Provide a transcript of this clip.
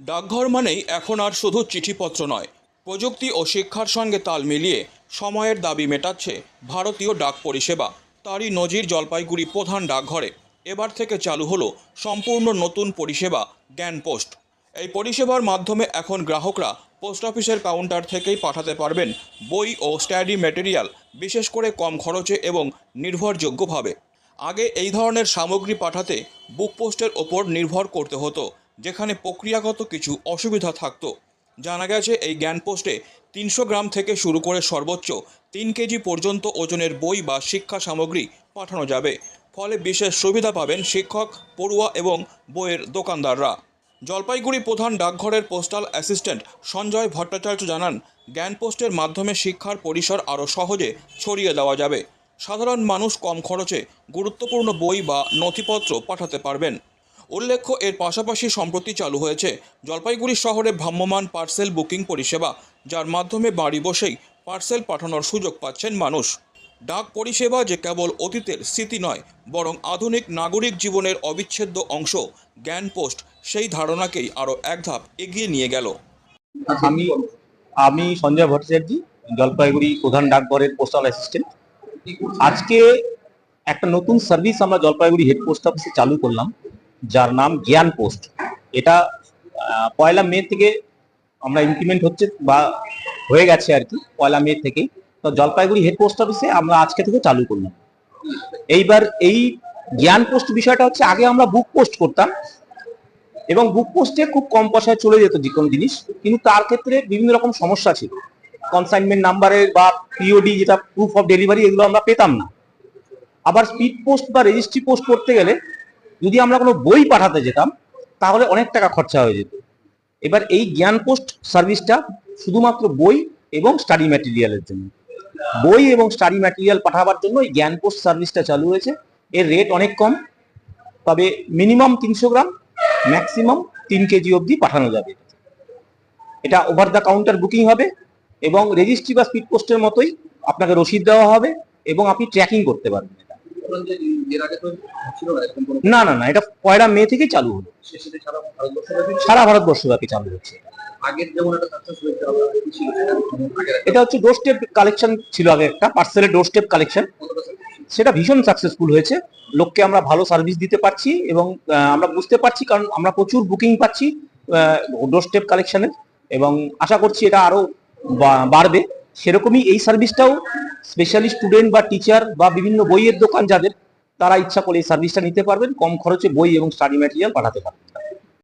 ডাকঘর মানেই এখন আর শুধু চিঠিপত্র নয়, প্রযুক্তি ও শিক্ষার সঙ্গে তাল মিলিয়ে সময়ের দাবি মেটাচ্ছে ভারতীয় ডাক পরিষেবা। তারই নজির জলপাইগুড়ি প্রধান ডাকঘরে। এবার থেকে চালু হলো সম্পূর্ণ নতুন পরিষেবা, জ্ঞান পোস্ট। এই পরিষেবার মাধ্যমে এখন গ্রাহকরা পোস্ট অফিসের কাউন্টার থেকেই পাঠাতে পারবেন বই ও স্টাডি ম্যাটেরিয়াল, বিশেষ করে কম খরচে এবং নির্ভরযোগ্যভাবে। আগে এই ধরনের সামগ্রী পাঠাতে বুক পোস্টের ওপর নির্ভর করতে হতো। যেখানে প্রক্রিয়াগত কিছু অসুবিধা থাকতো। জানা গেছে, এই জ্ঞান পোস্টে তিনশো গ্রাম থেকে শুরু করে সর্বোচ্চ তিন কেজি পর্যন্ত ওজনের বই বা শিক্ষা সামগ্রী পাঠানো যাবে। ফলে বিশেষ সুবিধা পাবেন শিক্ষক, পড়ুয়া এবং বইয়ের দোকানদাররা। জলপাইগুড়ি প্রধান ডাকঘরের পোস্টাল অ্যাসিস্ট্যান্ট সঞ্জয় ভট্টাচার্য জানান জ্ঞান পোস্টের মাধ্যমে শিক্ষার পরিসর আরও সহজে ছড়িয়ে দেওয়া যাবে। সাধারণ মানুষ কম খরচে গুরুত্বপূর্ণ বই বা নথিপত্র পাঠাতে পারবেন। উল্লেখ্য, এর পাশাপাশি সম্প্রতি চালু হয়েছে জলপাইগুড়ি শহরে ভ্রাম্যমান পার্সেল বুকিং পরিষেবা, যার মাধ্যমে বাড়ি বসেই পার্সেল পাঠানোর সুযোগ পাচ্ছেন মানুষ। ডাক পরিষেবা যে কেবল অতীতের স্মৃতি নয়, বরং আধুনিক নাগরিক জীবনের অবিচ্ছেদ্য অংশ, জ্ঞান পোস্ট, সেই ধারণাকেই আরও এক ধাপ এগিয়ে নিয়ে গেল। আমি আমি সঞ্জয় ভট্টাচার্য, জলপাইগুড়ি প্রধান ডাকঘরের পোস্টাল অ্যাসিস্ট্যান্ট। আজকে একটা নতুন সার্ভিস আমরা জলপাইগুড়ি হেড পোস্ট অফিসে চালু করলাম। যার নাম জ্ঞান পোস্ট। এটা পয়লা মে থেকে আমরা ইমপ্লিমেন্ট হচ্ছে বা হয়ে গেছে আর কি, পয়লা মে থেকে তো জলপাইগুড়ি হেড পোস্ট অফিসে আমরা আজকে থেকে চালু করলাম। এইবার এই জ্ঞান পোস্ট বিষয়টা হচ্ছে, আগে আমরা বুক পোস্ট করতাম এবং বুক পোস্টে খুব কম পয়সায় চলে যেত যে কোনো জিনিস, কিন্তু তার ক্ষেত্রে বিভিন্ন রকম সমস্যা ছিল। কনসাইনমেন্ট নাম্বারে বা পিওডি যেটা প্রুফ অফ ডেলিভারি এগুলো আমরা পেতাম না। আবার স্পিড পোস্ট বা রেজিস্ট্রি পোস্ট করতে গেলে যদি আমরা কোনো বই পাঠাতে যেতাম, তাহলে অনেক টাকা খরচা হয়ে যেত। এবার এই জ্ঞান পোস্ট সার্ভিসটা শুধুমাত্র বই এবং স্টাডি ম্যাটেরিয়ালের জন্য। বই এবং স্টাডি ম্যাটেরিয়াল পাঠাবার জন্য এই জ্ঞান পোস্ট সার্ভিসটা চালু হয়েছে। এর রেট অনেক কম, তবে মিনিমাম তিনশো গ্রাম ম্যাক্সিমাম তিন কেজি অবধি পাঠানো যাবে। এটা ওভার দ্য কাউন্টার বুকিং হবে এবং রেজিস্ট্রি বা স্পিড পোস্টের মতোই আপনাকে রসিদ দেওয়া হবে এবং আপনি ট্র্যাকিং করতে পারবেন। না না না এটা পয়লা মে থেকেই চালু হলো। সারা ভারতবর্ষব্যাপী চালু হচ্ছে। এটা হচ্ছে ডোর স্টেপ কালেকশন ছিল আগে একটা পার্সেলের ডোর স্টেপ কালেকশন। সেটা ভীষণ সাকসেসফুল হয়েছে। লোককে আমরা ভালো সার্ভিস দিতে পারছি এবং আমরা বুঝতে পারছি কারণ আমরা প্রচুর বুকিং পাচ্ছি ডোর স্টেপ কালেকশনের এবং আশা করছি এটা আরও বাড়বে। সেরকমই এই সার্ভিসটাও স্পেশালি স্টুডেন্ট বা টিচার বা বিভিন্ন বইয়ের দোকান যাদের, তারা ইচ্ছা করে এই সার্ভিসটা নিতে পারবেন। কম খরচে বই এবং স্টাডি ম্যাটেরিয়াল পাঠাতে পারবেন।